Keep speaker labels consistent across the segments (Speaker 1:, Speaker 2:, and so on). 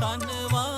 Speaker 1: ਧੰਨਵਾਦ।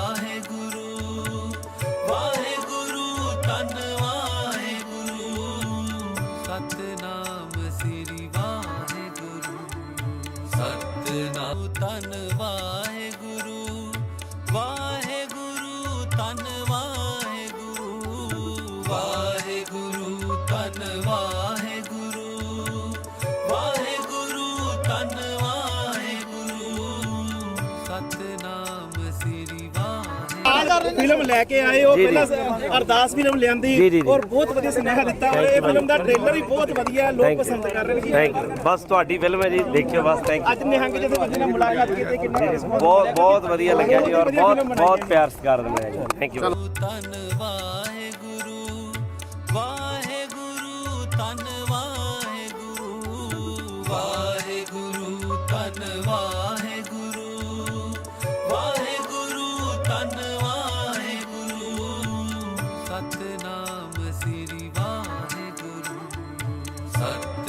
Speaker 2: ਫਿਲਮ ਲੈ ਕੇ ਆਏ ਹੋ। ਪਹਿਲਾਂ ਅਰਦਾਸ ਫਿਲਮ ਲਿਆਂਦੀ। ਔਰ ਬਹੁਤ ਵਧੀਆ ਸੁਨੇਹਾ ਦਿੱਤਾ ਔਰ ਇਹ ਫਿਲਮ ਦਾ। ਟ੍ਰੇਲਰ ਵੀ ਬਹੁਤ ਵਧੀਆ ਹੈ, ਲੋਕ. ਪਸੰਦ ਕਰ ਰਹੇ ਨੇ
Speaker 3: ਥੈਂਕ ਯੂ ਬਸ ਤੁਹਾਡੀ ਫਿਲਮ ਹੈ ਜੀ ਦੇਖਿਓ ਬਸ ਥੈਂਕ ਯੂ
Speaker 2: ਅੱਜ ਨਿਹੰਗ ਜਿਹਦੇ ਬੰਦੇ ਨਾਲ ਮੁਲਾਕਾਤ ਕੀਤੀ ਕਿੰਨਾ
Speaker 3: ਬਹੁਤ? ਬਹੁਤ ਵਧੀਆ ਲੱਗਿਆ ਜੀ ਔਰ ਬਹੁਤ ਬਹੁਤ। ਪਿਆਰ ਸਤਿਕਾਰ ਦਿੰਦੇ ਆ ਜੀ ਥੈਂਕ ਯੂ
Speaker 1: ਤਨ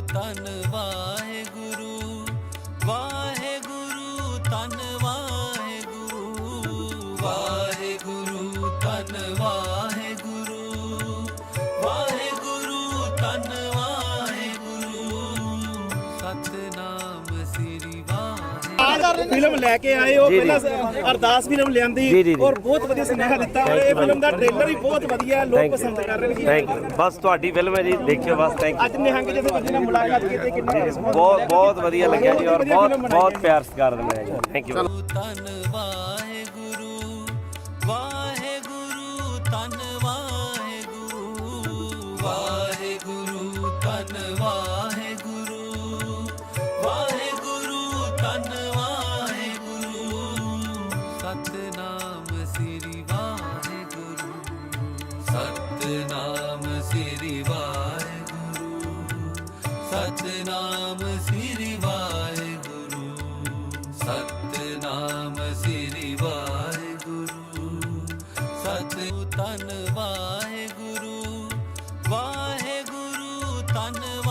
Speaker 1: ਧੰਨ ਵਾਹਿਗੁਰੂ ਵਾਹਿਗੁਰੂ
Speaker 2: ਫਿਲਮ ਲੈ ਕੇ ਆਏ ਹੋ। ਪਹਿਲਾਂ ਅਰਦਾਸ ਫਿਲਮ ਲਿਆਂਦੀ। ਔਰ ਬਹੁਤ ਵਧੀਆ ਸੁਨੇਹਾ ਦਿੱਤਾ ਔਰ ਇਹ ਫਿਲਮ ਦਾ। ਟ੍ਰੇਲਰ ਵੀ ਬਹੁਤ ਵਧੀਆ ਲੋਕ ਪਸੰਦ ਕਰ ਰਹੇ ਨੇ
Speaker 3: ਯੂ ਥੈਂਕ ਯੂ ਬਸ ਤੁਹਾਡੀ ਫਿਲਮ ਹੈ ਜੀ ਦੇਖਿਓ ਬਸ ਥੈਂਕ
Speaker 2: ਅੱਜ ਨਿਹੰਗ ਜਿਹਦੇ ਬੰਦੇ ਨਾਲ ਮੁਲਾਕਾਤ ਕੀਤੀ ਕਿੰਨਾ
Speaker 3: ਯੂ ਬਹੁਤ? ਬਹੁਤ ਵਧੀਆ ਲੱਗਿਆ ਜੀ ਔਰ ਬਹੁਤ ਬਹੁਤ। ਪਿਆਰ ਸਤਿਕਾਰ ਦਿੰਦੇ ਆ ਜੀ ਥੈਂਕ ਯੂ
Speaker 1: ਤਨ ਵਾਹਿਗੁਰੂ ਵਾਹਿਗੁਰੂ ਧੰਨਵਾਦ।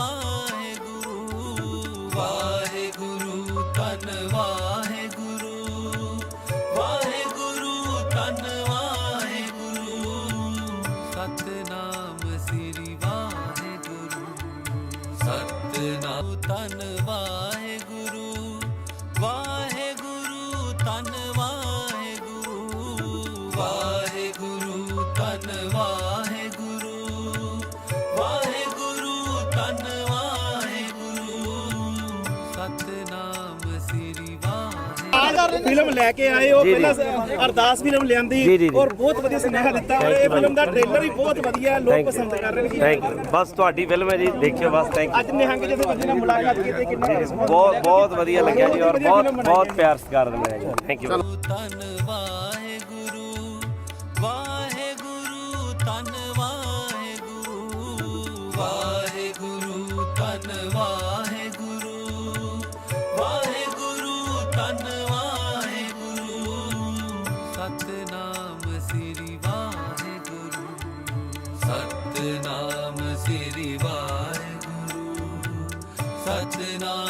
Speaker 2: ਫਿਲਮ ਲੈ ਕੇ ਆਏ ਹੋ। ਪਹਿਲਾਂ ਅਰਦਾਸ ਫਿਲਮ ਲਿਆਂਦੀ। ਔਰ ਬਹੁਤ ਵਧੀਆ ਸੁਨੇਹਾ ਦਿੱਤਾ ਔਰ ਇਹ ਫਿਲਮ ਦਾ। ਟ੍ਰੇਲਰ ਵੀ ਬਹੁਤ ਵਧੀਆ ਹੈ, ਲੋਕ ਪਸੰਦ ਕਰ ਰਹੇ ਨੇ
Speaker 3: ਥੈਂਕ ਯੂ ਬਸ ਤੁਹਾਡੀ ਫਿਲਮ ਹੈ ਜੀ ਦੇਖਿਓ ਬਸ ਥੈਂਕ ਯੂ
Speaker 2: ਅੱਜ ਨਿਹੰਗ ਜਿਹਦੇ ਬੰਦੇ ਨਾਲ ਮੁਲਾਕਾਤ ਕੀਤੀ ਕਿੰਨਾ
Speaker 3: ਬਹੁਤ
Speaker 2: ਮਿਲਿਆ?
Speaker 3: ਬਹੁਤ ਵਧੀਆ ਲੱਗਿਆ ਜੀ ਔਰ ਬਹੁਤ ਬਹੁਤ। ਪਿਆਰ ਸਤਿਕਾਰ ਦਿੰਦੇ ਆ ਜੀ ਥੈਂਕ ਯੂ
Speaker 1: ਤਨ ਵਾਹਿਗੁਰੂ ਵਾਹਿਗੁਰੂ ਤਨ ਸਤਨਾਮ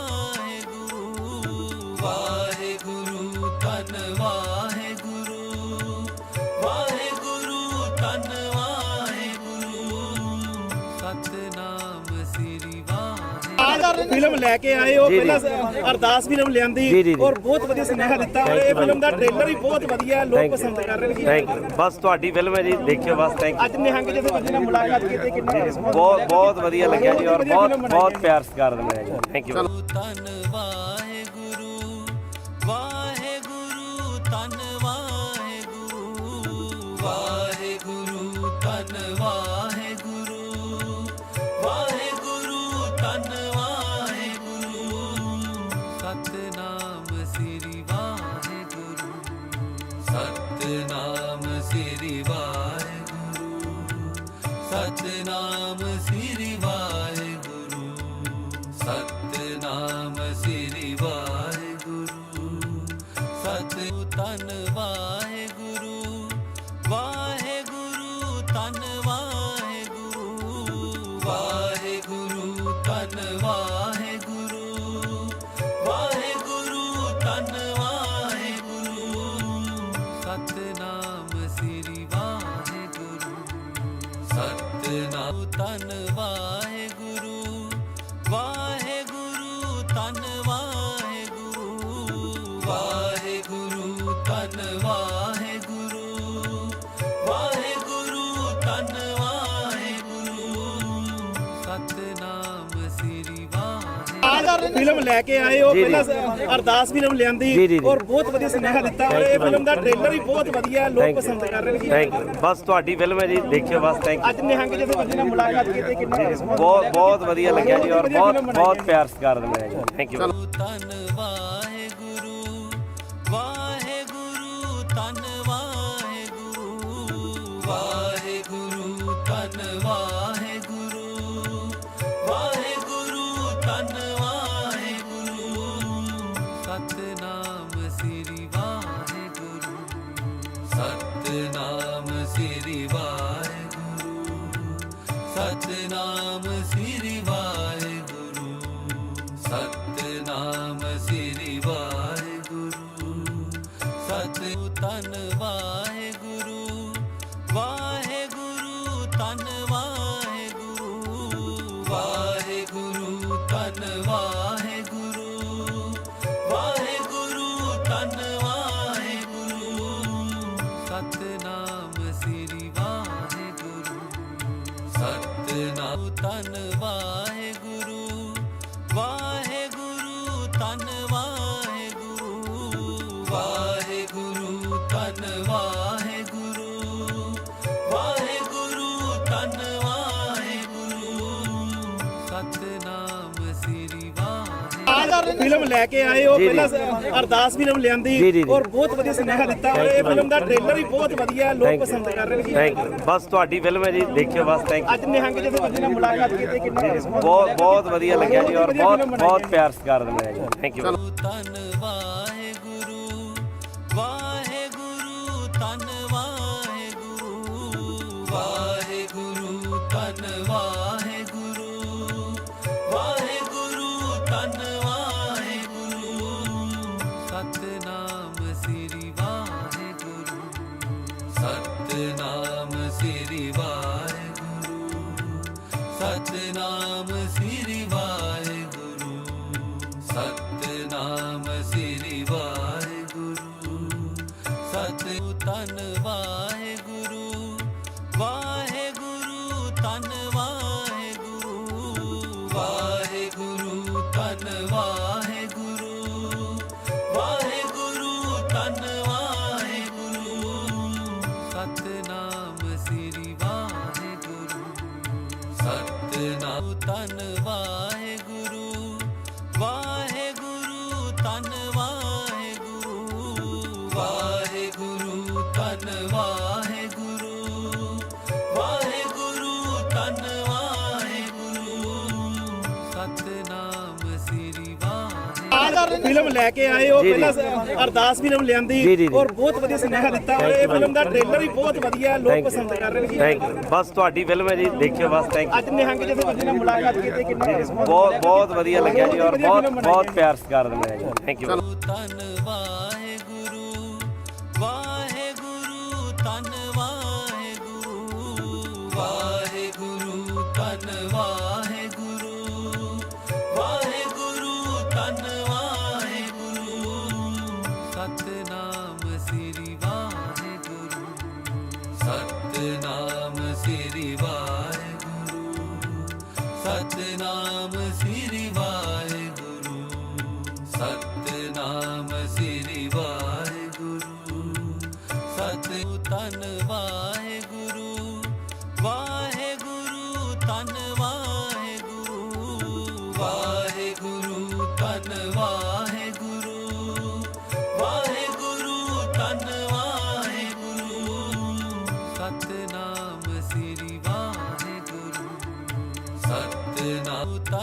Speaker 2: ਫਿਲਮ ਲੈ ਕੇ ਆਏ ਹੋ। ਪਹਿਲਾਂ ਅਰਦਾਸ ਫਿਲਮ ਲਿਆਂਦੀ। ਔਰ ਬਹੁਤ ਵਧੀਆ ਸੁਨੇਹਾ ਦਿੱਤਾ ਔਰ ਇਹ ਫਿਲਮ ਦਾ. ਟ੍ਰੇਲਰ ਵੀ ਬਹੁਤ ਵਧੀਆ ਲੋਕ. ਪਸੰਦ ਕਰ ਰਹੇ ਨੇ
Speaker 3: ਥੈਂਕ ਯੂ ਬਸ ਤੁਹਾਡੀ ਫਿਲਮ ਹੈ ਜੀ ਦੇਖਿਓ ਬਸ ਥੈਂਕ
Speaker 2: ਅੱਜ ਨਿਹੰਗ ਜਥੇਬੰਦੀ ਨਾਲ ਮੁਲਾਕਾਤ ਕੀਤੀ ਕਿੰਨਾ
Speaker 3: ਬਹੁਤ ਬਹੁਤ ਵਧੀਆ ਲੱਗਿਆ ਜੀ ਔਰ ਬਹੁਤ ਬਹੁਤ। ਪਿਆਰ ਸਤਿਕਾਰ ਦਿੰਦੇ ਜੀ ਥੈਂਕ ਯੂ
Speaker 1: ਤਨ ਸਤ ਵਾਹਿਗੁਰੂ।
Speaker 2: ਫਿਲਮ ਲੈ ਕੇ ਆਏ ਹੋ
Speaker 3: ਜੀ, ਜੀ।
Speaker 2: ਪਹਿਲਾਂ ਅਰਦਾਸ ਫਿਲਮ ਲਿਆਂਦੀ
Speaker 3: ਜੀ, ਜੀ, ਜੀ।
Speaker 2: ਔਰ ਬਹੁਤ ਵਧੀਆ ਸੁਨੇਹਾ ਦਿੱਤਾ ਔਰ ਇਹ ਫਿਲਮ ਦਾ. ਟ੍ਰੇਲਰ ਵੀ ਬਹੁਤ ਵਧੀਆ ਲੋਕ. ਪਸੰਦ ਕਰ ਰਹੇ ਨੇ
Speaker 3: ਥੈਂਕ ਯੂ ਬਸ ਤੁਹਾਡੀ ਫਿਲਮ ਹੈ ਜੀ ਦੇਖਿਓ ਬਸ ਥੈਂਕ
Speaker 2: ਅੱਜ ਨਿਹੰਗ ਜਥੇਬੰਦੀ ਨਾਲ ਮੁਲਾਕਾਤ ਕੀਤੀ ਕਿੰਨਾ ਰਿਸਪੌਂਸ
Speaker 3: ਬਹੁਤ ਬਹੁਤ ਵਧੀਆ ਲੱਗਿਆ ਜੀ ਔਰ ਬਹੁਤ ਬਹੁਤ। ਪਿਆਰ ਸਤਿਕਾਰ ਦਿੰਦੇ ਜੀ ਥੈਂਕ ਯੂ
Speaker 1: ਤਨ ਵਾਹਿਗੁਰੂ ਵਾਹਿਗੁਰੂ ਤਨ ਸਤਨਾਮ ਸ੍ਰੀ ਸਤਨਾਮ ਸ੍ਰੀ ਵਾਹਿਗੁਰੂ। ਸਤਨਾਮ ਤਨ ਵਾਹਿਗੁਰੂ।
Speaker 2: ਫਿਲਮ ਲੈ ਕੇ ਆਏ ਹੋ
Speaker 3: ਜੀ, ਜੀ।
Speaker 2: ਪਹਿਲਾਂ ਅਰਦਾਸ ਫਿਲਮ
Speaker 3: ਜੀ,
Speaker 2: ਲਿਆਂਦੀ
Speaker 3: ਜੀ, ਜੀ।
Speaker 2: ਔਰ ਬਹੁਤ ਵਧੀਆ ਸੁਨੇਹਾ ਦਿੱਤਾ ਔਰ ਇਹ ਫਿਲਮ ਦਾ. ਟ੍ਰੇਲਰ ਵੀ ਬਹੁਤ ਵਧੀਆ ਲੋਕ ਪਸੰਦ ਕਰ ਰਹੇ
Speaker 3: ਯੂ
Speaker 2: ਨੇ
Speaker 3: ਥੈਂਕ ਯੂ ਬਸ ਤੁਹਾਡੀ ਫਿਲਮ ਹੈ ਜੀ ਦੇਖਿਓ ਬਸ ਥੈਂਕ
Speaker 2: ਅੱਜ ਨਿਹੰਗ ਜਥੇਬੰਦੀ ਨਾਲ ਮੁਲਾਕਾਤ ਕੀਤੀ ਕਿੰਨਾ
Speaker 3: ਬਹੁਤ ਬਹੁਤ ਵਧੀਆ ਲੱਗਿਆ ਜੀ ਔਰ ਬਹੁਤ ਬਹੁਤ। ਪਿਆਰ ਸਤਿਕਾਰ ਦਿੰਦੇ ਜੀ ਥੈਂਕ ਯੂ
Speaker 1: ਤਨ ਵਾਹਿਗੁਰੂ ਵਾਹਿਗੁਰੂ ਤਨ ਸਤ ਤਨ
Speaker 2: ਫਿਲਮ ਲੈ ਕੇ ਆਏ ਹੋ
Speaker 3: ਜੀ, ਜੀ।
Speaker 2: ਪਹਿਲਾਂ ਅਰਦਾਸ ਫਿਲਮ ਲਿਆਂਦੀ
Speaker 3: ਜੀ, ਜੀ, ਜੀ।
Speaker 2: ਔਰ ਬਹੁਤ ਵਧੀਆ ਸੁਨੇਹਾ ਦਿੱਤਾ। ਔਰ ਇਹ ਫਿਲਮ ਦਾ ਟ੍ਰੇਲਰ ਵੀ ਬਹੁਤ ਵਧੀਆ ਲੋਕ. ਪਸੰਦ ਕਰ ਰਹੇ ਨੇ।
Speaker 3: ਥੈਂਕ ਯੂ ਬਸ ਤੁਹਾਡੀ ਫਿਲਮ ਹੈ ਜੀ ਦੇਖਿਓ ਬਸ ਥੈਂਕ
Speaker 2: ਅੱਜ ਨਿਹੰਗ ਜਥੇਬੰਦੀ ਨਾਲ ਮੁਲਾਕਾਤ ਕੀਤੀ ਕਿੰਨਾ ਰਿਸਪੌਂਸ
Speaker 3: ਬਹੁਤ ਬਹੁਤ ਵਧੀਆ ਲੱਗਿਆ ਜੀ ਔਰ ਬਹੁਤ ਬਹੁਤ। ਪਿਆਰ ਸਤਿਕਾਰ ਮਿਲਿਆ ਜੀ। ਥੈਂਕ ਯੂ
Speaker 1: ਧੰਨ ਵਾਹਿਗੁਰੂ ਵਾਹਿਗੁਰੂ ਧੰਨ ਵਾਹਿਗੁਰੂ ਵਾਹਿਗੁਰੂ ਧੰਨ ਵਾਹਿਗੁਰੂ ਵਾਹਿਗੁਰੂ ਧੰਨ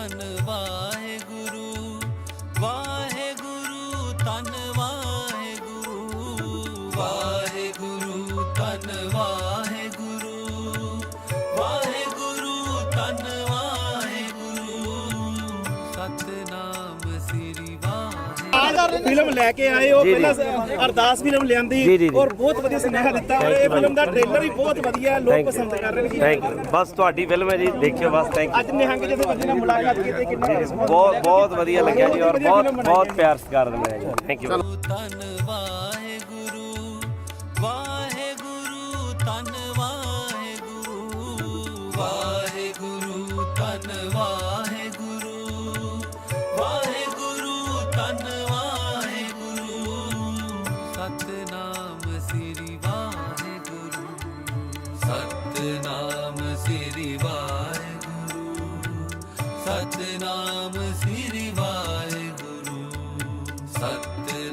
Speaker 1: ਸਤਨਾਮ
Speaker 2: ਫਿਲਮ ਲੈ ਕੇ ਆਏ ਹੋ। ਪਹਿਲਾਂ ਅਰਦਾਸ ਫਿਲਮ ਲਿਆਂਦੀ। ਔਰ ਬਹੁਤ ਵਧੀਆ ਸੁਨੇਹਾ ਦਿੱਤਾ। ਔਰ ਇਹ ਫਿਲਮ ਦਾ. ਟ੍ਰੇਲਰ ਵੀ ਬਹੁਤ ਵਧੀਆ ਲੋਕ
Speaker 3: ਥੈਂਕ
Speaker 2: ਪਸੰਦ ਕਰ ਰਹੇ ਨੇ।
Speaker 3: ਥੈਂਕ ਯੂ ਬਸ ਤੁਹਾਡੀ ਫਿਲਮ ਹੈ ਜੀ ਦੇਖਿਓ ਬਸ ਥੈਂਕ ਯੂ
Speaker 2: ਅੱਜ ਨਿਹੰਗ ਜਥੇਬੰਦੀ ਨਾਲ ਮੁਲਾਕਾਤ ਕੀਤੀ ਕਿੰਨਾ
Speaker 3: ਬਹੁਤ ਬਹੁਤ ਵਧੀਆ ਲੱਗਿਆ ਜੀ ਔਰ ਬਹੁਤ ਬਹੁਤ
Speaker 2: ਹੈ।
Speaker 3: ਪਿਆਰ ਸਤਿਕਾਰ ਮਿਲਿਆ ਜੀ। ਥੈਂਕ ਯੂ
Speaker 1: ਧੰਨ ਵਾਹਿਗੁਰੂ ਵਾਹਿਗੁਰੂ ਧੰਨ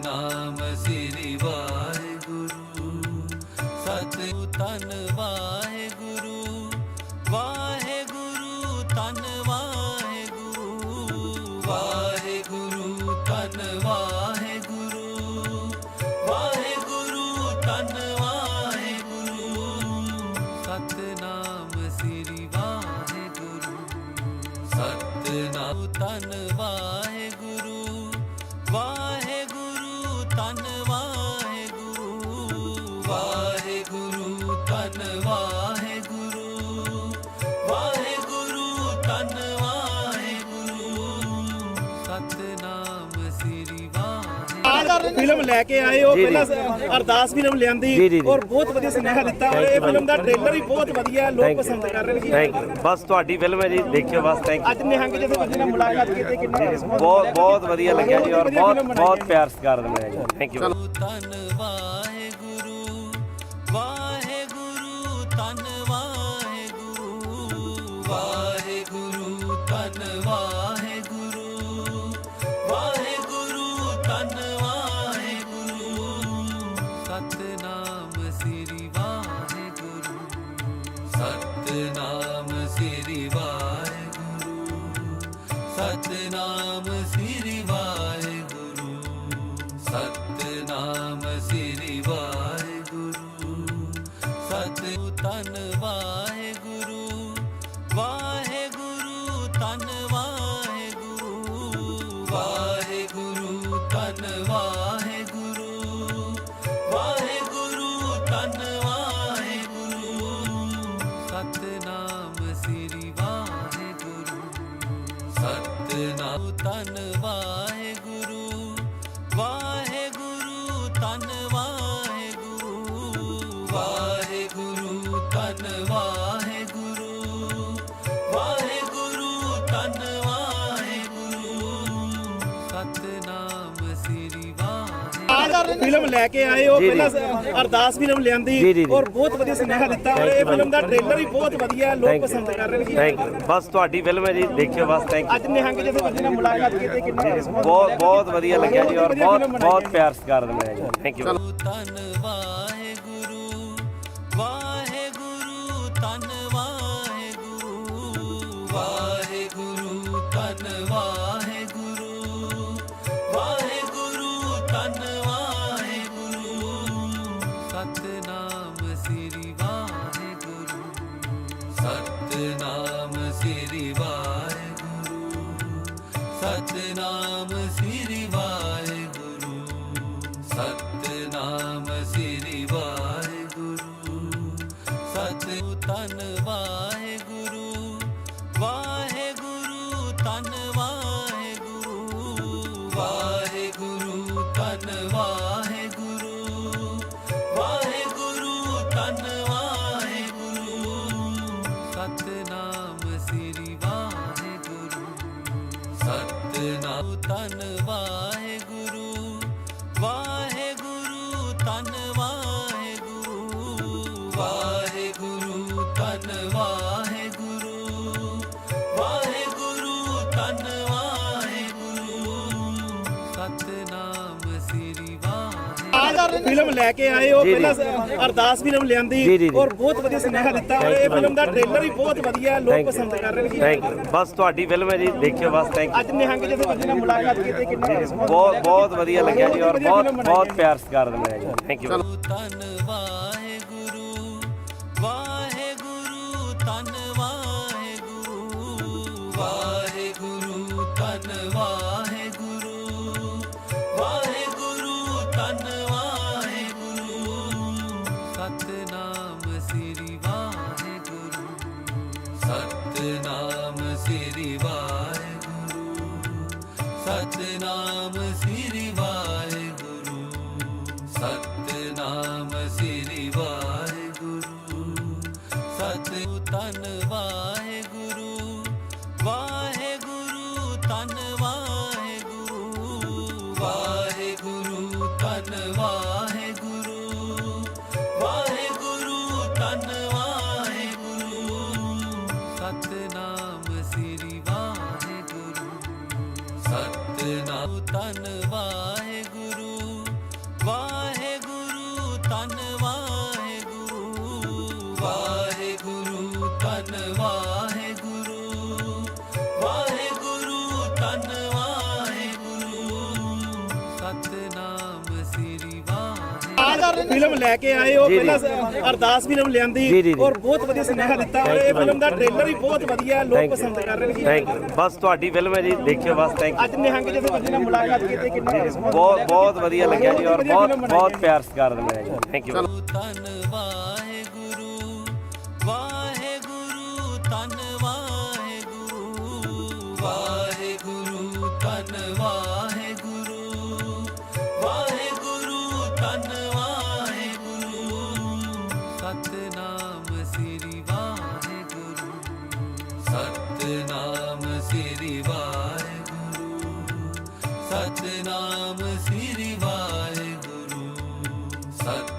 Speaker 1: ਸਤਨਾਮ ਸ੍ਰੀ ਵਾਹਿਗੁਰੂ। ਸਤਿ ਤਨ ਵਾਹਿਗੁਰੂ।
Speaker 2: ਫਿਲਮ ਲੈ ਕੇ ਆਏ ਹੋ। ਪਹਿਲਾਂ ਅਰਦਾਸ ਫਿਲਮ ਲਿਆਂਦੀ। ਔਰ ਬਹੁਤ ਵਧੀਆ ਸੁਨੇਹਾ ਦਿੱਤਾ। ਔਰ ਇਹ ਫਿਲਮ ਦਾ. ਟ੍ਰੇਲਰ ਵੀ ਬਹੁਤ ਵਧੀਆ ਲੋਕ ਪਸੰਦ ਕਰ ਰਹੇ ਨੇ
Speaker 3: ਥੈਂਕ ਯੂ ਬਸ ਤੁਹਾਡੀ ਫਿਲਮ ਹੈ ਜੀ ਦੇਖਿਓ ਬਸ ਥੈਂਕ
Speaker 2: ਅੱਜ ਨਿਹੰਗ ਜਥੇਬੰਦੀ ਨਾਲ ਮੁਲਾਕਾਤ ਕੀਤੀ ਕਿੰਨਾ
Speaker 3: ਬਹੁਤ ਬਹੁਤ ਵਧੀਆ ਲੱਗਿਆ ਜੀ ਔਰ ਬਹੁਤ ਬਹੁਤ। ਪਿਆਰ ਸਤਿਕਾਰ ਮਿਲਿਆ ਜੀ। ਥੈਂਕ ਯੂ
Speaker 1: ਧੰਨ
Speaker 2: ਫਿਲਮ ਲੈ ਕੇ ਆਏ ਹੋ। ਪਹਿਲਾਂ ਅਰਦਾਸ ਫਿਲਮ ਲਿਆਂਦੀ। ਔਰ ਬਹੁਤ ਵਧੀਆ ਸੁਨੇਹਾ ਦਿੱਤਾ। ਔਰ ਇਹ ਫਿਲਮ ਦਾ. ਟ੍ਰੇਲਰ ਵੀ ਬਹੁਤ ਵਧੀਆ ਲੋਕ ਪਸੰਦ ਕਰ ਰਹੇ ਨੇ।
Speaker 3: ਥੈਂਕ ਯੂ ਬਸ ਤੁਹਾਡੀ ਫਿਲਮ ਹੈ ਜੀ ਦੇਖਿਓ ਬਸ ਥੈਂਕ
Speaker 2: ਅੱਜ ਨਿਹੰਗ ਜਥੇਬੰਦੀ ਨਾਲ ਮੁਲਾਕਾਤ ਕੀਤੀ ਕਿੰਨਾ
Speaker 3: ਬਹੁਤ ਬਹੁਤ ਵਧੀਆ ਲੱਗਿਆ ਜੀ ਔਰ ਬਹੁਤ ਬਹੁਤ। ਪਿਆਰ ਸਤਿਕਾਰ ਮਿਲਿਆ ਜੀ। ਥੈਂਕ ਯੂ
Speaker 1: ਧੰਨ
Speaker 2: ਫਿਲਮ ਲੈ ਕੇ ਆਏ ਹੋ। ਪਹਿਲਾਂ ਅਰਦਾਸ ਫਿਲਮ ਲਿਆਂਦੀ। ਔਰ ਬਹੁਤ ਵਧੀਆ ਸੁਨੇਹਾ ਦਿੱਤਾ। ਔਰ ਇਹ ਫਿਲਮ ਦਾ ਟ੍ਰੇਲਰ ਵੀ ਬਹੁਤ ਵਧੀਆ ਲੋਕ. ਪਸੰਦ ਕਰ ਰਹੇ ਨੇ
Speaker 3: ਥੈਂਕ ਯੂ ਬਸ ਤੁਹਾਡੀ ਫਿਲਮ ਹੈ ਜੀ ਦੇਖਿਓ ਬਸ ਥੈਂਕ
Speaker 2: ਅੱਜ ਨਿਹੰਗ ਜਿਹਦੇ ਬੰਦੇ ਨਾਲ ਮੁਲਾਕਾਤ ਕੀਤੀ ਕਿੰਨਾ
Speaker 3: ਬਹੁਤ ਬਹੁਤ ਵਧੀਆ ਲੱਗਿਆ ਜੀ ਔਰ ਬਹੁਤ ਬਹੁਤ। ਪਿਆਰ ਸਤਿਕਾਰ ਦਿੰਦੇ ਜੀ। ਥੈਂਕ ਯੂ
Speaker 1: ਤਨ ਵਾਹਿਗੁਰੂ ਵਾਹਿਗੁਰੂ ਤਨ ਵਾਹਿਗੁਰੂ ਵਾਹਿਗੁਰੂ ਵਾਹਿਗੁਰੂ
Speaker 2: ਫਿਲਮ ਲੈ ਕੇ ਆਏ ਹੋ
Speaker 3: ਜੀ, ਜੀ।
Speaker 2: ਪਹਿਲਾਂ ਅਰਦਾਸ ਫਿਲਮ ਲਿਆਂਦੀ
Speaker 3: ਜੀ, ਜੀ, ਜੀ।
Speaker 2: ਔਰ ਬਹੁਤ ਵਧੀਆ ਸੁਨੇਹਾ ਦਿੱਤਾ ਔਰ ਇਹ ਫਿਲਮ ਦਾ। ਟ੍ਰੇਲਰ ਵੀ ਬਹੁਤ ਵਧੀਆ ਲੋਕ ਪਸੰਦ ਕਰ ਰਹੇ ਨੇ ਜੀ
Speaker 3: ਥੈਂਕ ਯੂ ਬਸ ਤੁਹਾਡੀ ਫਿਲਮ ਹੈ ਜੀ ਦੇਖਿਓ ਬਸ ਥੈਂਕ
Speaker 2: ਅੱਜ ਨਿਹੰਗ ਜਿਹਦੇ ਬੰਦੇ ਨਾਲ ਮੁਲਾਕਾਤ ਕੀਤੀ ਕਿੰਨਾ
Speaker 3: ਬਹੁਤ ਬਹੁਤ ਵਧੀਆ ਲੱਗਿਆ ਜੀ ਔਰ ਬਹੁਤ ਬਹੁਤ। ਪਿਆਰ ਸਤਿਕਾਰ ਦਿੰਦੇ ਜੀ ਥੈਂਕ ਯੂ
Speaker 1: ਤਨ ਨਾਮ ਸ੍ਰੀ ਵਾਹਿਗੁਰੂ। ਸਤਨਾਮ